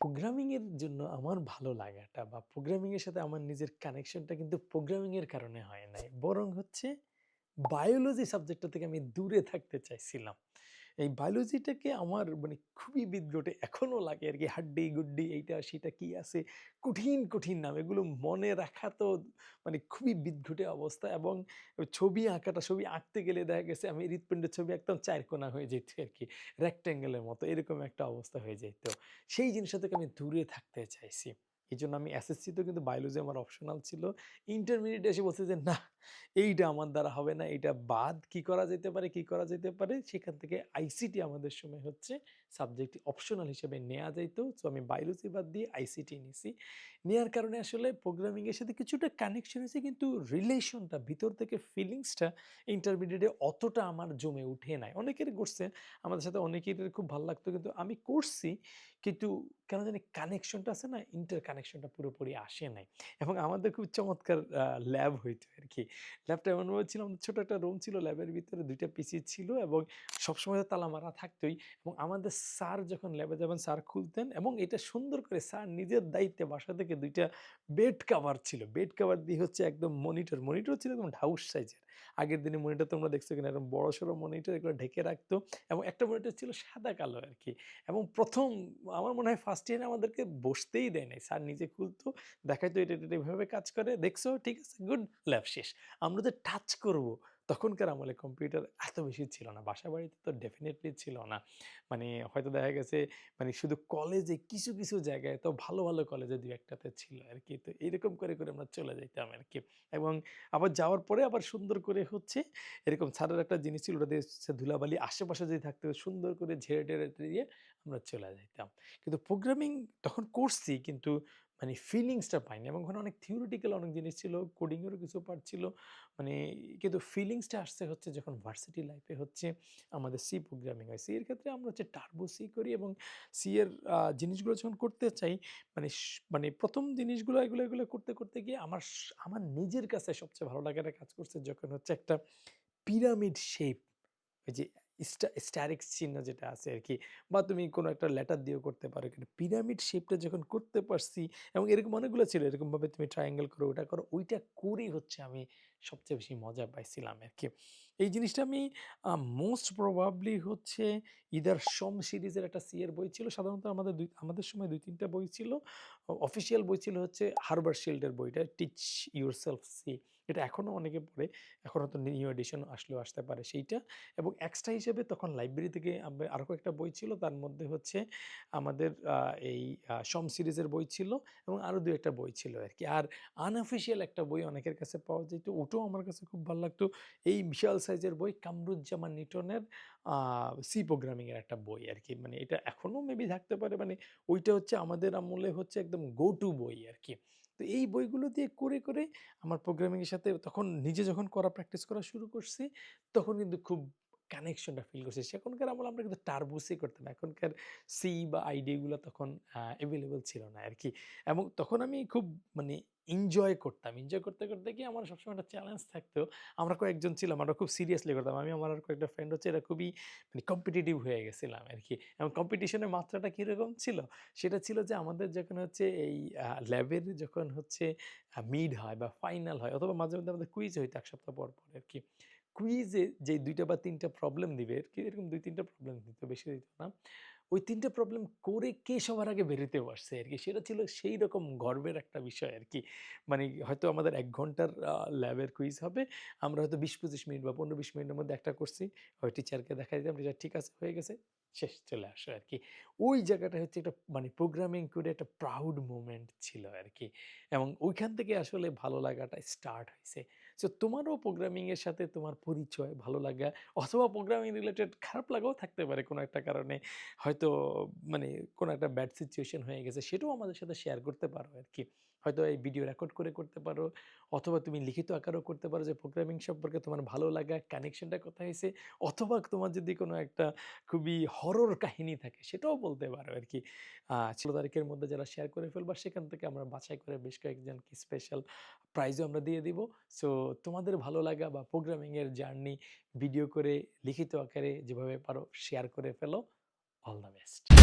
প্রোগ্রামিংয়ের জন্য আমার ভালো লাগাটা বা প্রোগ্রামিংয়ের সাথে আমার নিজের কানেকশনটা কিন্তু প্রোগ্রামিংয়ের কারণে হয় নাই। বরং হচ্ছে বায়োলজি সাবজেক্টটা থেকে আমি দূরে থাকতে চাইছিলাম। এই বায়োলজিটাকে আমার মানে খুবই বিদ্রোটে এখনও লাগে আর কি। হাড্ডি-গুড্ডি এইটা সেটা কি আছে? কঠিন, কঠিন নাম। এগুলো মনে রাখা তো মানে খুবই বিদঘুটে অবস্থা এবং ছবি আঁকাটা ছবি আঁকতে গেলে দেখা গেছে আমি হৃৎপিণ্ডের ছবি আঁকতাম চারকোনা হয়ে যেত আর কি রেক্টেঙ্গেলের মতো এরকম একটা অবস্থা হয়ে যেত। সেই জিনিসটা থেকে আমি দূরে থাকতে চাইছি। এজন্য আমি এসএসসিতেও কিন্তু বায়োলজি আমার অপশনাল ছিল। ইন্টারমিডিয়েটে এসে বলছে যে, না এইটা আমার দ্বারা হবে না। এইটা বাদ। কি করা যেতে পারে, কি করা যেতে পারে?" সেখান থেকে আইসিটি আমাদের সময় হচ্ছে সাবজেক্ট অপশনাল হিসেবে নেওয়া যাইতো তো আমি বায়োলজি বাদ দিয়ে আইসিটি নিছি। নেওয়ার কারণে আসলে প্রোগ্রামিংয়ের সাথে কিছুটা কানেকশন হইছে কিন্তু রিলেশনটা ভিতর থেকে ফিলিংসটা ইন্টারমিডিয়েটে অতটা আমার জমে উঠে নাই। অনেকেরই করছে। আমাদের সাথে অনেকের খুব ভালো লাগতো। কিন্তু আমি করছি কিন্তু কেন জানি কানেকশনটা আছে না? ইন্টার কানেকশনটা পুরোপুরি আসে নাই। এবং আমাদের খুব চমৎকার ল্যাব হইতো আর কি ল্যাবটা এমনভাবে ছিল আমাদের ছোট একটা রুম ছিল ল্যাবের ভিতরে ২ টা পিসি ছিল এবং সবসময় তালা মারা থাকতই। এবং আমাদের স্যার যখন ল্যাবে যাবেন স্যার খুলতেন এবং এটা সুন্দর করে স্যার নিজের দায়িত্বে বাসা থেকে দুইটা বেড কাভার ছিল। বেড কাভার দিয়ে হচ্ছে একদম মনিটর, মনিটর ছিল একদম ঢাউস সাইজের। আগের দিনে মনিটর তোমরা দেখছ কিনা এরকম বড় সড়ো মনিটর এগুলো ঢেকে রাখতো এবং একটা মনিটর ছিল সাদা কালো আর কি এবং প্রথম আমার মনে হয় ফার্স্ট ইয়ারে আমাদেরকে বসতেই দেয় নাই। স্যার নিজে খুলতো, দেখাইতো এটা, এটা এভাবে কাজ করে। দেখছ? ঠিক আছে, গুড, ল্যাব শেষ। আমরা যে টাচ করব তখনকার আমলে কম্পিউটার এত বেশি ছিল না। বাসাবাড়িতে তো ডেফিনেটলি ছিল না। মানে হয়তো দেখা গেছে মানে শুধু কলেজে কিছু, কিছু জায়গায় তো ভালো, ভালো কলেজে দু একটাতে ছিল আর কি তো এরকম করে, করে আমরা চলে যাইতাম আর কি এবং আবার যাওয়ার পরে আবার সুন্দর করে হচ্ছে এরকম স্যারের একটা জিনিস ছিল ওটা দিয়ে ধুলাবালি আশেপাশে যদি থাকতো সুন্দর করে ঝেড়ে-টেড়ে দিয়ে আমরা চলে যাইতাম। কিন্তু প্রোগ্রামিং তখন করছি কিন্তু মানে ফিলিংসটা পাইনি এবং ওখানে অনেক থিওরিটিক্যাল অনেক জিনিস ছিল, কোডিংয়েরও কিছু পার্ট ছিল। মানে কিন্তু ফিলিংসটা আসছে হচ্ছে যখন ভার্সিটি লাইফে হচ্ছে আমাদের সি প্রোগ্রামিং হয়। সি এর ক্ষেত্রে আমরা হচ্ছে টার্বো সি করি এবং সি এর জিনিসগুলো যখন করতে চাই মানে মানে ১ম জিনিসগুলো এগুলো, এগুলো করতে, করতে গিয়ে আমার আমার নিজের কাছে সবচেয়ে ভালো লাগাটা কাজ করছে যখন হচ্ছে একটা পিরামিড শেপ ওই যে স্টা স্টারিক্স চিহ্ন যেটা আছে আর কি বা তুমি কোনো একটা লেটার দিয়েও করতে পারো। কিন্তু পিরামিড শেপটা যখন করতে পারছি এবং এরকম অনেকগুলো ছিল। এরকমভাবে তুমি ট্রায়াঙ্গেল করো, ওটা করো। ওইটা করেই হচ্ছে আমি সবচেয়ে বেশি মজা পাইছিলাম আর কি এই জিনিসটা আমি মোস্ট প্রবাবলি হচ্ছে ইদার সোম সিরিজের একটা সি এর বই ছিল। সাধারণত আমাদের দুই আমাদের সময় ২-৩ বই ছিল। অফিসিয়াল বই ছিল হচ্ছে হারবার শিল্ডের বইটা 'টিচ ইউরসেলফ সি' এটা এখনও অনেকে পড়ে। এখন হয়তো নিউ এডিশন আসলেও আসতে পারে সেইটা। এবং এক্সট্রা হিসেবে তখন লাইব্রেরি থেকে আবে, আরও কয়েকটা বই ছিল। তার মধ্যে হচ্ছে আমাদের এই সোম সিরিজের বই ছিল এবং আরও দু একটা বই ছিল আর কি আর আনঅফিসিয়াল একটা বই অনেকের কাছে পাওয়া যাইত। ওটাও আমার কাছে খুব ভালো লাগতো। এই বিশাল সাইজের বই কামরুজ্জামান নিটনের সি প্রোগ্রামিংয়ের একটা বই আর কি মানে এটা এখনও মেবি থাকতে পারে। মানে ওইটা হচ্ছে আমাদের আমলে হচ্ছে একদম গো টু বই আরকি। তো এই বইগুলো দিয়ে করে, করে আমার প্রোগ্রামিংয়ের সাথে তখন নিজে যখন করা প্র্যাকটিস করা শুরু করছি, তখন কিন্তু খুব কানেকশনটা ফিল করছি। সেখানকার আমল আমরা কিন্তু টার্বো সি করতাম। এখনকার সি বা আইডিয়াগুলো তখন অ্যাভেলেবেল ছিল না আর কি এবং তখন আমি খুব মানে এনজয় করতাম। এনজয় করতে, করতে গিয়ে আমার সবসময় একটা চ্যালেঞ্জ থাকতো। আমরা কয়েকজন ছিলাম, আমরা খুব সিরিয়াসলি করতাম। আমি আমার আর কয়েকটা ফ্রেন্ড হচ্ছে এরা খুবই মানে কম্পিটিটিভ হয়ে গেছিলাম আর কি এবং কম্পিটিশনের মাত্রাটা কীরকম ছিল? সেটা ছিল যে আমাদের যখন হচ্ছে এই ল্যাবের যখন হচ্ছে মিড হয় বা ফাইনাল হয় অথবা মাঝে মধ্যে আমাদের কুইজ হইতো এক সপ্তাহ পর, পর আর কি কুইজে যে দুইটা বা ৩ টা প্রবলেম দিবে আরকি এরকম ২-৩ টা প্রবলেম দিত, বেশি দিত না। ওই তিনটে প্রবলেম করে কে সবার আগে বেরোতে পারছে আরকি। সেটা ছিল সেই রকম গর্বের একটা বিষয় আর কি মানে হয়তো আমাদের এক ঘণ্টার ল্যাবের কুইজ হবে। আমরা হয়তো ২০-২৫ মিনিট বা ১৫-২০ মিনিটের মধ্যে একটা করছি। হয় টিচারকে দেখা দিলাম, টিচার ঠিক আছে হয়ে গেছে। শেষ চলে আসো আরকি। ওই জায়গাটা হচ্ছে একটা মানে প্রোগ্রামিং করে একটা প্রাউড মোমেন্ট ছিল আর কি এবং ওইখান থেকে আসলে ভালো লাগাটা স্টার্ট হইছে। সো তোমারও প্রোগ্রামিংয়ের সাথে তোমার পরিচয়, ভালো লাগা অথবা প্রোগ্রামিং রিলেটেড খারাপ লাগাও থাকতে পারে কোনো একটা কারণে। হয়তো মানে কোনো একটা ব্যাড সিচুয়েশন হয়ে গেছে সেটাও আমাদের সাথে শেয়ার করতে পারো আরকি। হয়তো এই ভিডিও রেকর্ড করে করতে পারো অথবা তুমি লিখিত আকারও করতে পারো যে প্রোগ্রামিং সম্পর্কে তোমার ভালো লাগা কানেকশনটা কোথায় হইছে অথবা তোমার যদি কোনো একটা খুবই হরর কাহিনী থাকে, সেটাও বলতে পারো আর কি ১৬ তারিখের মধ্যে যারা শেয়ার করে ফেলবা, সেখান থেকে আমরা বাছাই করে বেশ কয়েকজনকে স্পেশাল প্রাইজও আমরা দিয়ে দিব। সো তোমাদের ভালো লাগা বা প্রোগ্রামিংয়ের জার্নি ভিডিও করে, লিখিত আকারে যেভাবে পারো শেয়ার করে ফেলো। All the best.